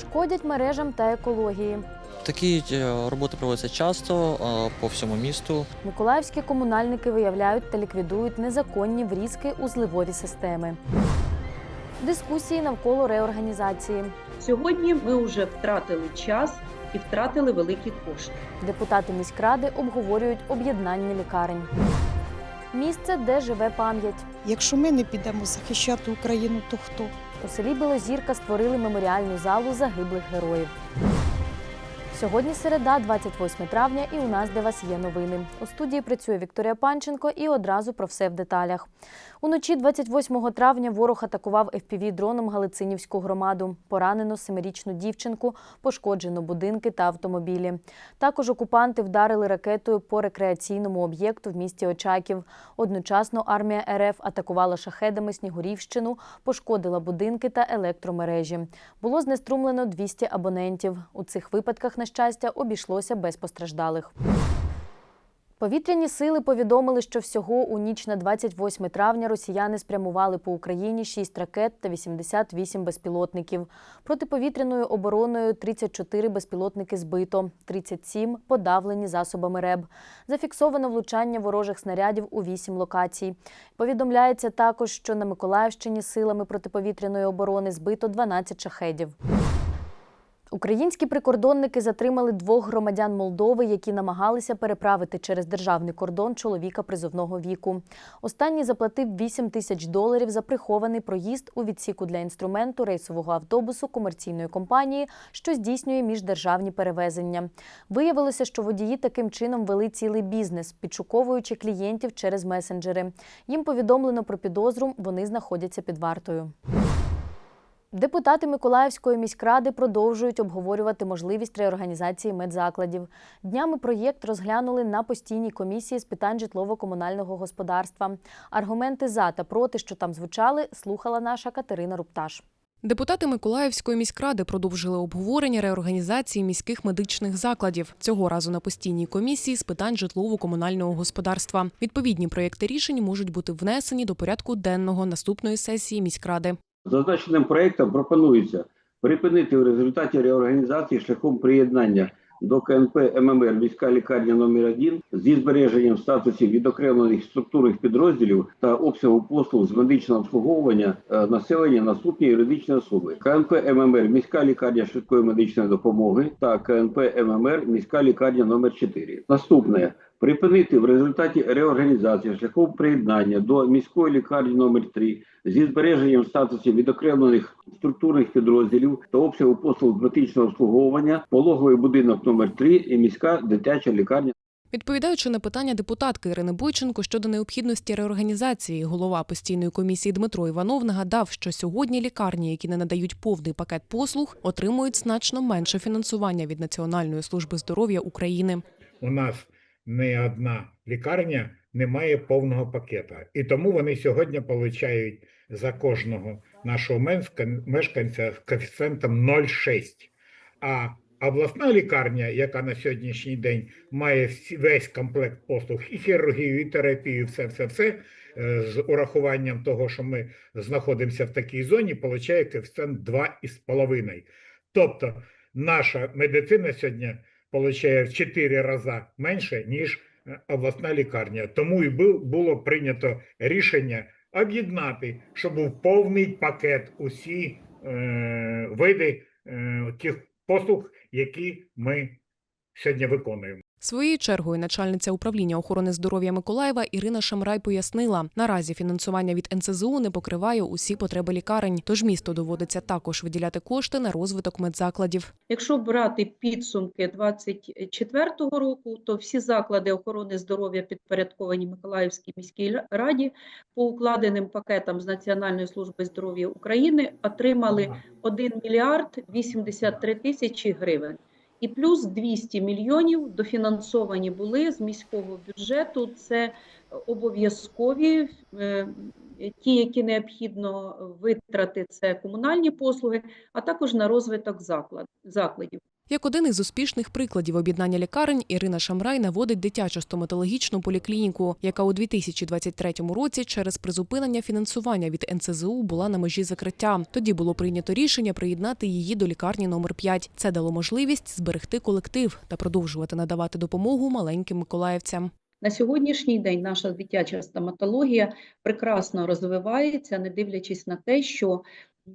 шкодять мережам та екології. Такі е, роботи проводяться часто е, по всьому місту. Миколаївські комунальники виявляють та ліквідують незаконні врізки у зливові системи. Дискусії навколо реорганізації. Сьогодні ми вже втратили час і втратили великі кошти. Депутати міськради обговорюють об'єднання лікарень. Місце, де живе пам'ять. Якщо ми не підемо захищати Україну, то хто? У селі Білозірка створили меморіальну залу загиблих героїв. Сьогодні середа, 28 травня, і у нас для вас є новини. У студії працює Вікторія Панченко і одразу про все в деталях. Уночі 28 травня ворог атакував FPV-дроном Галицинівську громаду. Поранено семирічну дівчинку, пошкоджено будинки та автомобілі. Також окупанти вдарили ракетою по рекреаційному об'єкту в місті Очаків. Одночасно армія РФ атакувала шахедами Снігурівщину, пошкодила будинки та електромережі. Було знеструмлено 200 абонентів. У цих випадках, на щастя, обійшлося без постраждалих. Повітряні сили повідомили, що всього у ніч на 28 травня росіяни спрямували по Україні 6 ракет та 88 безпілотників. Протиповітряною обороною 34 безпілотники збито, 37 подавлені засобами РЕБ. Зафіксовано влучання ворожих снарядів у 8 локацій. Повідомляється також, що на Миколаївщині силами протиповітряної оборони збито 12 шахедів. Українські прикордонники затримали двох громадян Молдови, які намагалися переправити через державний кордон чоловіка призовного віку. Останній заплатив 8 тисяч доларів за прихований проїзд у відсіку для інструменту рейсового автобусу комерційної компанії, що здійснює міждержавні перевезення. Виявилося, що водії таким чином вели цілий бізнес, підшуковуючи клієнтів через месенджери. Їм повідомлено про підозру, вони знаходяться під вартою. Депутати Миколаївської міськради продовжують обговорювати можливість реорганізації медзакладів. Днями проєкт розглянули на постійній комісії з питань житлово-комунального господарства. Аргументи за та проти, що там звучали, слухала наша Катерина Рупташ. Депутати Миколаївської міськради продовжили обговорення реорганізації міських медичних закладів цього разу на постійній комісії з питань житлово-комунального господарства. Відповідні проєкти рішень можуть бути внесені до порядку денного наступної сесії міськради. Зазначеним проектом пропонується припинити в результаті реорганізації шляхом приєднання до КНП ММР міська лікарня номер 1 зі збереженням статусів відокремлених структурних підрозділів та обсягу послуг з медичного обслуговування е, населення наступні юридичні особи: КНП ММР міська лікарня швидкої медичної допомоги та КНП ММР міська лікарня номер 4 Наступне. Припинити в результаті реорганізації шляхом приєднання до міської лікарні номер 3 зі збереженням статусів відокремлених структурних підрозділів та обсягу послуг медичного обслуговування, пологовий будинок номер 3 і міська дитяча лікарня Відповідаючи на питання депутатки Ірини Бойченко щодо необхідності реорганізації, голова постійної комісії Дмитро Іванов нагадав, що сьогодні лікарні, які не надають повний пакет послуг, отримують значно менше фінансування від Національної служби здоров'я України. у нас не одна лікарня не має повного пакета. І тому вони сьогодні получають за кожного нашого мешканця з коефіцієнтом 0,6. А обласна лікарня, яка на сьогоднішній день має весь комплект послуг, і хірургію, і терапію, все, все, все, е, з урахуванням того, що ми знаходимося в такій зоні, получає коефіцієнт 2,5. Тобто наша медицина сьогодні получає в 4 рази менше, ніж обласна лікарня. Тому і бу- було прийнято рішення об'єднати, щоб був повний пакет усі е, види е, тих послуг, які ми сьогодні виконуємо. Своєю чергою начальниця управління охорони здоров'я Миколаєва Ірина Шамрай пояснила, наразі фінансування від НСЗУ не покриває усі потреби лікарень, тож місто доводиться також виділяти кошти на розвиток медзакладів. Якщо брати підсумки 2024 року, то всі заклади охорони здоров'я підпорядковані Миколаївській міській раді по укладеним пакетам з Національної служби здоров'я України отримали 1 мільярд 83 тисячі гривень. І плюс 200 мільйонів дофінансовані були з міського бюджету. Це обов'язкові е, ті, які необхідно витрати, це комунальні послуги, а також на розвиток заклад, закладів. Як один із успішних прикладів об'єднання лікарень, Ірина Шамрай наводить дитячу стоматологічну поліклініку, яка у 2023 році через призупинення фінансування від НСЗУ була на межі закриття. Тоді було прийнято рішення приєднати її до лікарні номер 5. Це дало можливість зберегти колектив та продовжувати надавати допомогу маленьким миколаївцям. На сьогоднішній день наша дитяча стоматологія прекрасно розвивається, не дивлячись на те, що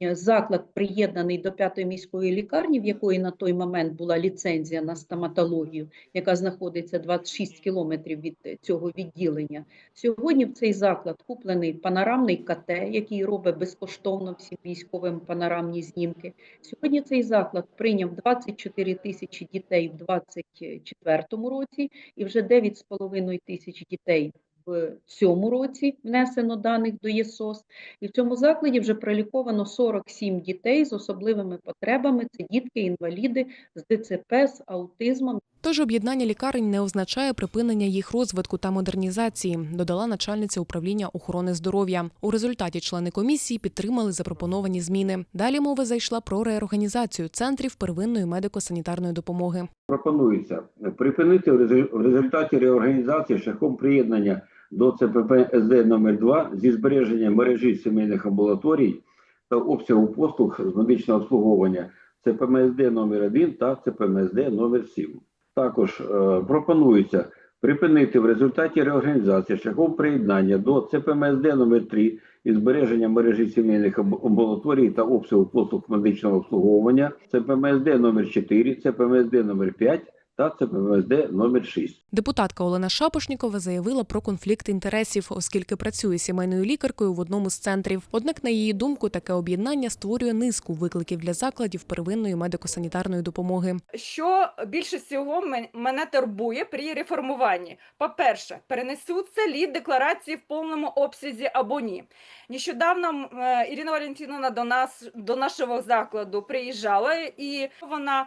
заклад приєднаний до п'ятої міської лікарні, в якої на той момент була ліцензія на стоматологію, яка знаходиться 26 кілометрів від цього відділення. Сьогодні в цей заклад куплений панорамний КТ, який робить безкоштовно всім військовим панорамні знімки. Сьогодні цей заклад прийняв 24 тисячі дітей в 2024 році і вже 9,5 тисяч дітей в цьому році внесено даних до ЄСОС. І в цьому закладі вже проліковано 47 дітей з особливими потребами. Це дітки-інваліди з ДЦП, з аутизмом. Тож об'єднання лікарень не означає припинення їх розвитку та модернізації, додала начальниця управління охорони здоров'я. У результаті члени комісії підтримали запропоновані зміни. Далі мова зайшла про реорганізацію центрів первинної медико-санітарної допомоги. Пропонується припинити в результаті реорганізації шляхом приєднання до ЦПП СД номер 2 зі збереженням мережі сімейних амбулаторій та обсягу послуг з медичного обслуговування ЦПМСД номер 1 та ЦПМСД номер 7. Також е, пропонується припинити в результаті реорганізації шляхом приєднання до ЦПМСД номер 3 і збереження мережі сімейних амбу- амбулаторій та обсягу послуг медичного обслуговування ЦПМСД номер 4, ЦПМСД номер 5 та ЦПМСД номер 6. Депутатка Олена Шапошнікова заявила про конфлікт інтересів, оскільки працює сімейною лікаркою в одному з центрів. Однак, на її думку, таке об'єднання створює низку викликів для закладів первинної медико-санітарної допомоги. Що більше всього мене турбує при реформуванні? По-перше, перенесуться лі декларації в повному обсязі або ні. Нещодавно е, Ірина Валентиновна до нас до нашого закладу приїжджала, і вона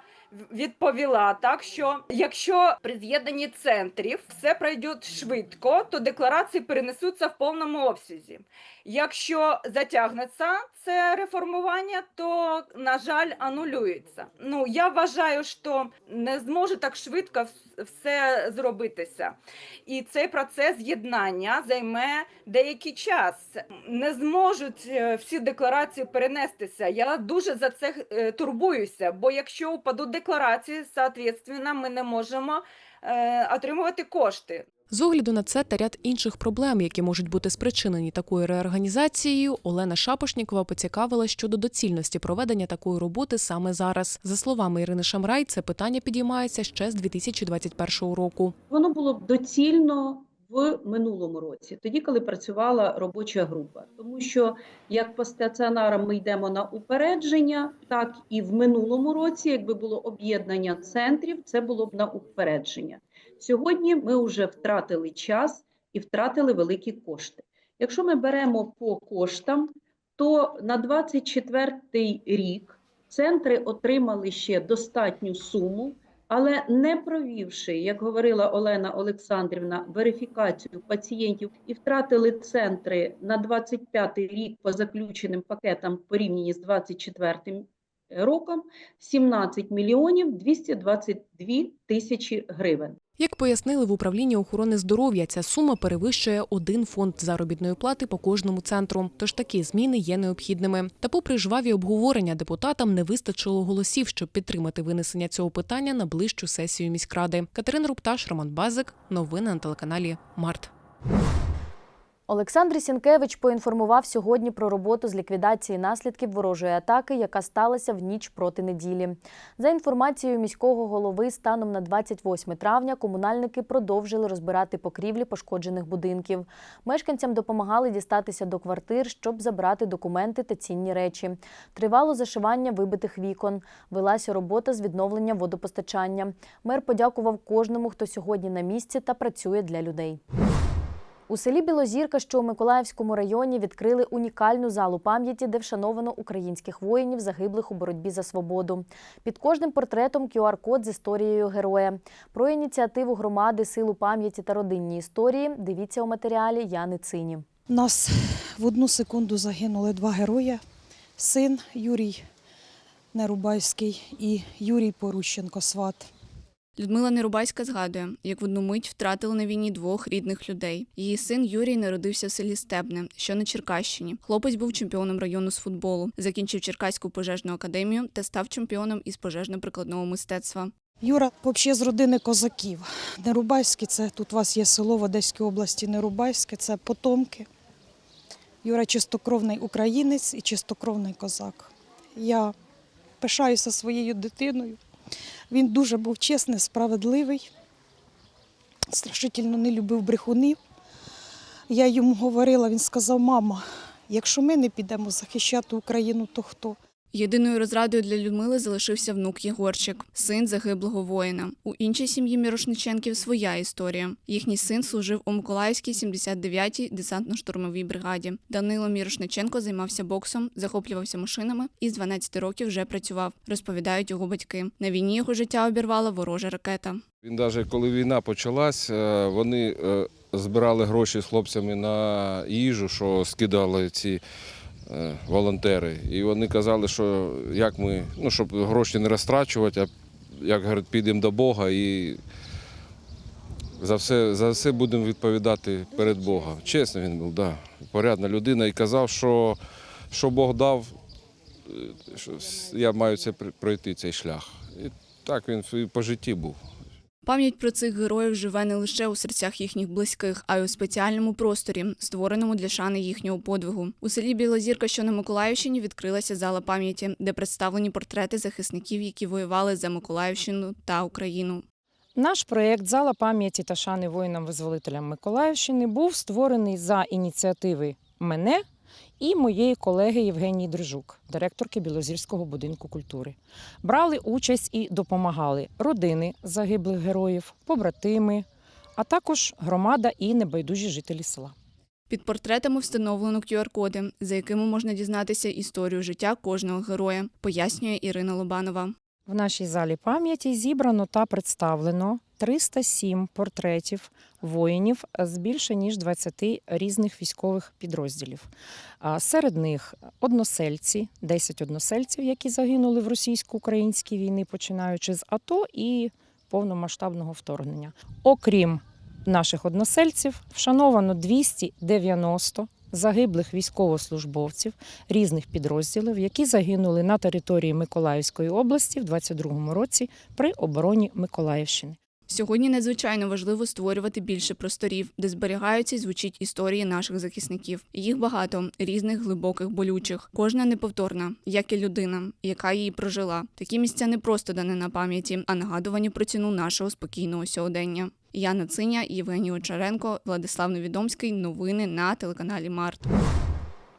відповіла так, що якщо при з'єднанні центрів все пройде швидко, то декларації перенесуться в повному обсязі. Якщо затягнеться це реформування, то на жаль анулюється. Ну я вважаю, що не зможе так швидко все зробитися, і цей процес єднання займе деякий час. Не зможуть е, всі декларації перенестися. Я дуже за це е, турбуюся, бо якщо упадуть декларації, соответственно, ми не можемо е, отримувати кошти. З огляду на це та ряд інших проблем, які можуть бути спричинені такою реорганізацією, Олена Шапошнікова поцікавила щодо доцільності проведення такої роботи саме зараз. За словами Ірини Шамрай, це питання підіймається ще з 2021 року. Воно було б доцільно в минулому році, тоді, коли працювала робоча група. Тому що як по стаціонарам ми йдемо на упередження, так і в минулому році, якби було об'єднання центрів, це було б на упередження. Сьогодні ми вже втратили час і втратили великі кошти. Якщо ми беремо по коштам, то на 24 рік центри отримали ще достатню суму, але не провівши, як говорила Олена Олександрівна, верифікацію пацієнтів і втратили центри на 25 рік по заключеним пакетам в порівнянні з 24 роком 17 мільйонів 222 тисячі гривень. Як пояснили в управлінні охорони здоров'я, ця сума перевищує один фонд заробітної плати по кожному центру. Тож такі зміни є необхідними. Та, попри жваві обговорення, депутатам не вистачило голосів, щоб підтримати винесення цього питання на ближчу сесію міськради. Катерина Рупташ, Роман Базик. Новини на телеканалі Март. Олександр Сінкевич поінформував сьогодні про роботу з ліквідації наслідків ворожої атаки, яка сталася в ніч проти неділі. За інформацією міського голови, станом на 28 травня комунальники продовжили розбирати покрівлі пошкоджених будинків. Мешканцям допомагали дістатися до квартир, щоб забрати документи та цінні речі. Тривало зашивання вибитих вікон. Велася робота з відновлення водопостачання. Мер подякував кожному, хто сьогодні на місці та працює для людей. У селі Білозірка, що у Миколаївському районі, відкрили унікальну залу пам'яті, де вшановано українських воїнів, загиблих у боротьбі за свободу. Під кожним портретом QR-код з історією героя. Про ініціативу громади, силу пам'яті та родинні історії дивіться у матеріалі Яни Цині. Нас в одну секунду загинули два герої. Син Юрій Нерубайський і Юрій Порущенко, сват. Людмила Нерубайська згадує, як в одну мить втратили на війні двох рідних людей. Її син Юрій народився в селі Стебне, що на Черкащині. Хлопець був чемпіоном району з футболу, закінчив Черкаську пожежну академію та став чемпіоном із пожежно-прикладного мистецтва. Юра взагалі з родини козаків. Нерубайський це тут у вас є село в Одеській області Нерубайське, це потомки. Юра чистокровний українець і чистокровний козак. Я пишаюся своєю дитиною. Він дуже був чесний, справедливий, страшительно не любив брехунів. Я йому говорила, він сказав: мама, якщо ми не підемо захищати Україну, то хто? Єдиною розрадою для Людмили залишився внук Єгорчик, син загиблого воїна. У іншій сім'ї Мірошниченків своя історія. Їхній син служив у Миколаївській 79-й десантно-штурмовій бригаді. Данило Мірошниченко займався боксом, захоплювався машинами і з 12 років вже працював, розповідають його батьки. На війні його життя обірвала ворожа ракета. Він навіть коли війна почалась, е, вони е, збирали гроші з хлопцями на їжу, що скидали ці волонтери. І вони казали, що як ми, ну, щоб гроші не розтрачувати, а як говорять, підемо до Бога і за все, за все будемо відповідати перед Богом. Чесно він був, да, порядна людина і казав, що, що Бог дав, е, що я маю це пройти цей шлях. І так він по житті був. Пам'ять про цих героїв живе не лише у серцях їхніх близьких, а й у спеціальному просторі, створеному для шани їхнього подвигу. У селі Білозірка, що на Миколаївщині, відкрилася зала пам'яті, де представлені портрети захисників, які воювали за Миколаївщину та Україну. Наш проєкт Зала пам'яті та шани воїнам-визволителям Миколаївщини був створений за ініціативи мене і моєї колеги Євгенії Дрижук, директорки Білозірського будинку культури. Брали участь і допомагали родини загиблих героїв, побратими, а також громада і небайдужі жителі села. Під портретами встановлено QR-коди, за якими можна дізнатися історію життя кожного героя, пояснює Ірина Лобанова. В нашій залі пам'яті зібрано та представлено 307 портретів воїнів з більше ніж 20 різних військових підрозділів. Серед них односельці, 10 односельців, які загинули в російсько-українській війні, починаючи з АТО і повномасштабного вторгнення. Окрім наших односельців, вшановано 290 загиблих військовослужбовців різних підрозділів, які загинули на території Миколаївської області в 22-му році при обороні Миколаївщини. Сьогодні надзвичайно важливо створювати більше просторів, де зберігаються і звучать історії наших захисників. Їх багато різних глибоких болючих. Кожна неповторна, як і людина, яка її прожила. Такі місця не просто дане на пам'яті, а нагадувані про ціну нашого спокійного сьогодення. Яна Циня, Євгеній Очаренко, Владислав Новідомський. Новини на телеканалі Март.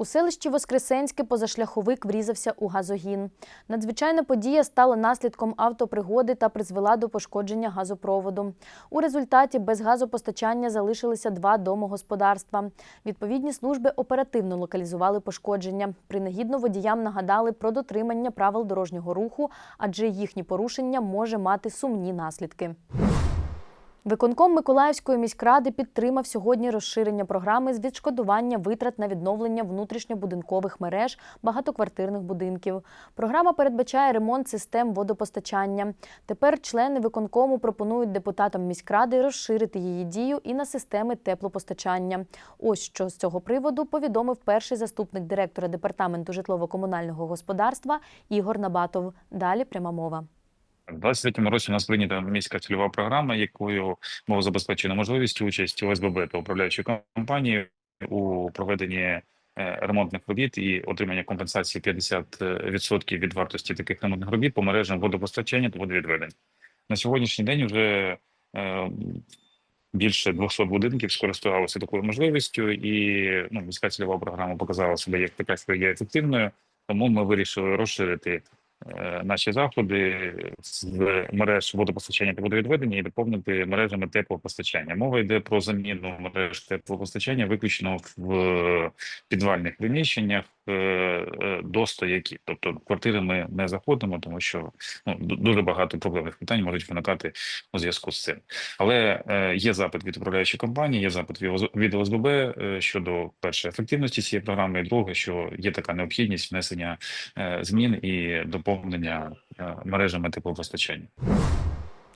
У селищі Воскресенське позашляховик врізався у газогін. Надзвичайна подія стала наслідком автопригоди та призвела до пошкодження газопроводу. У результаті без газопостачання залишилися два домогосподарства. Відповідні служби оперативно локалізували пошкодження. Принагідно водіям нагадали про дотримання правил дорожнього руху, адже їхні порушення може мати сумні наслідки. Виконком Миколаївської міськради підтримав сьогодні розширення програми з відшкодування витрат на відновлення внутрішньобудинкових мереж багатоквартирних будинків. Програма передбачає ремонт систем водопостачання. Тепер члени виконкому пропонують депутатам міськради розширити її дію і на системи теплопостачання. Ось що з цього приводу повідомив перший заступник директора департаменту житлово-комунального господарства Ігор Набатов. Далі пряма мова. У 23-му році у нас прийнята міська цільова програма, якою мова забезпечена можливість участі ОСББ та управляючої компанії у проведенні е, ремонтних робіт і отримання компенсації 50% від вартості таких ремонтних робіт по мережам водопостачання та водовідведення. На сьогоднішній день вже е, більше 200 будинків скористувалися такою можливістю, і ну, міська цільова програма показала себе як така, що є ефективною. Тому ми вирішили розширити наші заходи з мереж водопостачання та водовідведення і доповнити мережами теплопостачання. Мова йде про заміну мереж теплопостачання виключно в підвальних приміщеннях е, е, до стояків. Тобто квартири ми не заходимо, тому що ну, дуже багато проблемних питань можуть виникати у зв'язку з цим. Але е, є запит від управляючої компанії, є запит від ОСББ е, щодо перше ефективності цієї програми, і друге, що є така необхідність внесення е, змін і доповнення е, мережами теплопостачання.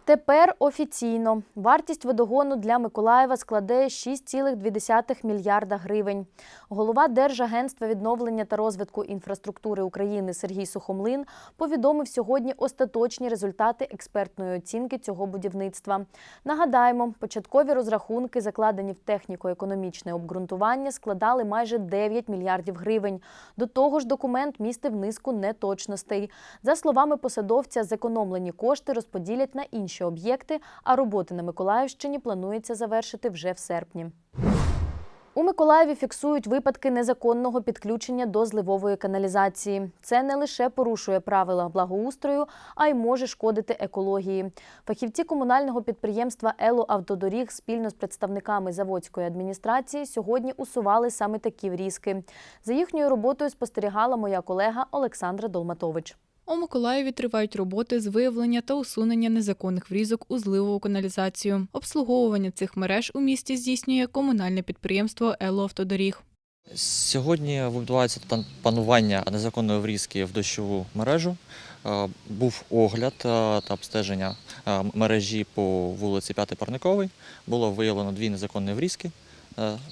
Тепер офіційно вартість водогону для Миколаєва складе 6,2 мільярда гривень. Голова Держагентства відновлення та розвитку інфраструктури України Сергій Сухомлин повідомив сьогодні остаточні результати експертної оцінки цього будівництва. Нагадаємо, початкові розрахунки, закладені в техніко-економічне обґрунтування, складали майже 9 мільярдів гривень. До того ж, документ містив низку неточностей. За словами посадовця, зекономлені кошти розподілять на інші об'єкти, а роботи на Миколаївщині планується завершити вже в серпні. У Миколаєві фіксують випадки незаконного підключення до зливової каналізації. Це не лише порушує правила благоустрою, а й може шкодити екології. Фахівці комунального підприємства Ело Автодоріг спільно з представниками заводської адміністрації сьогодні усували саме такі врізки. За їхньою роботою спостерігала моя колега Олександра Долматович. У Миколаєві тривають роботи з виявлення та усунення незаконних врізок у зливову каналізацію. Обслуговування цих мереж у місті здійснює комунальне підприємство Ело Автодоріг. Сьогодні відбувається пан- панування незаконної врізки в дощову мережу. Е, Був огляд е, та обстеження е, мережі по вулиці П'ятий Парниковий. Було виявлено дві незаконні врізки.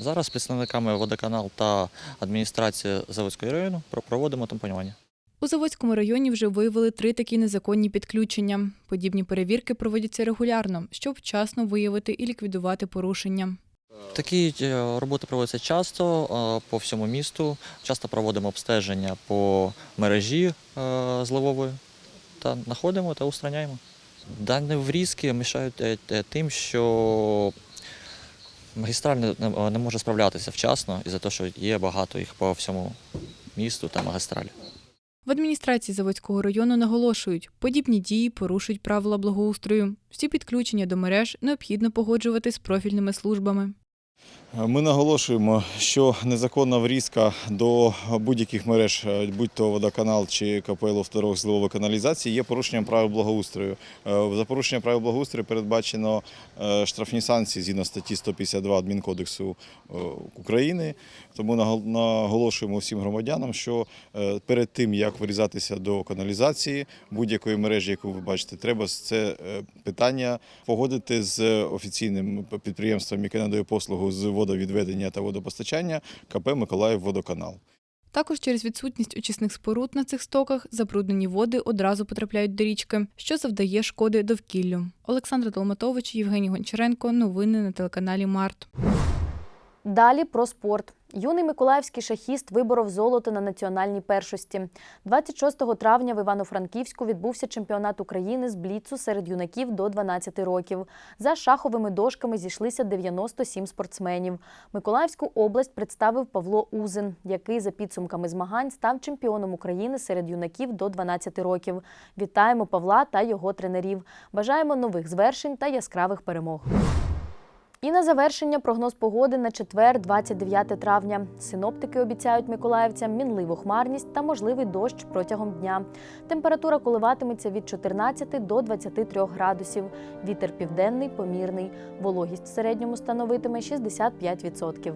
Зараз представниками водоканал та адміністрації Заводського району про- проводимо тампонювання. У Заводському районі вже виявили три такі незаконні підключення. Подібні перевірки проводяться регулярно, щоб вчасно виявити і ліквідувати порушення. Такі е, роботи проводяться часто е, по всьому місту. Часто проводимо обстеження по мережі е, зливової та знаходимо та устраняємо. Дані врізки мішають тим, що магістраль не, може справлятися вчасно із-за того, що є багато їх по всьому місту та магістралі. В адміністрації Заводського району наголошують, подібні дії порушують правила благоустрою. Всі підключення до мереж необхідно погоджувати з профільними службами. Ми наголошуємо, що незаконна врізка до будь-яких мереж, е, будь-то водоканал чи КПЛ второго зливової каналізації, є порушенням правил благоустрою. Е, За порушення правил благоустрою передбачено е, штрафні санкції згідно статті 152 Адмінкодексу України. Тому нагол- наголошуємо всім громадянам, що перед тим як вирізатися до каналізації будь-якої мережі, яку ви бачите, треба це питання погодити з офіційним підприємством, яке надає послугу з водовідведення та водопостачання КП Миколаївводоканал. Також через відсутність очисних споруд на цих стоках забруднені води одразу потрапляють до річки, що завдає шкоди довкіллю. Олександр Толматович, Євгеній Гончаренко. Новини на телеканалі Март. Далі про спорт. Юний миколаївський шахіст виборов золото на національній першості. 26 травня в Івано-Франківську відбувся чемпіонат України з бліцу серед юнаків до 12 років. За шаховими дошками зійшлися 97 спортсменів. Миколаївську область представив Павло Узин, який за підсумками змагань став чемпіоном України серед юнаків до 12 років. Вітаємо Павла та його тренерів. Бажаємо нових звершень та яскравих перемог. І на завершення прогноз погоди на четвер, 29 травня. Синоптики обіцяють миколаївцям мінливу хмарність та можливий дощ протягом дня. Температура коливатиметься від 14 до 23 градусів. Вітер південний, помірний. Вологість в середньому становитиме 65%.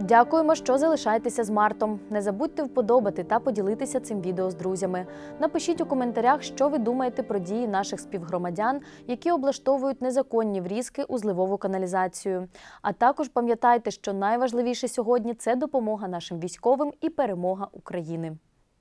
Дякуємо, що залишаєтеся з Мартом. Не забудьте вподобати та поділитися цим відео з друзями. Напишіть у коментарях, що ви думаєте про дії наших співгромадян, які облаштовують незаконні врізки у зливову каналізацію. А також пам'ятайте, що найважливіше сьогодні це допомога нашим військовим і перемога України.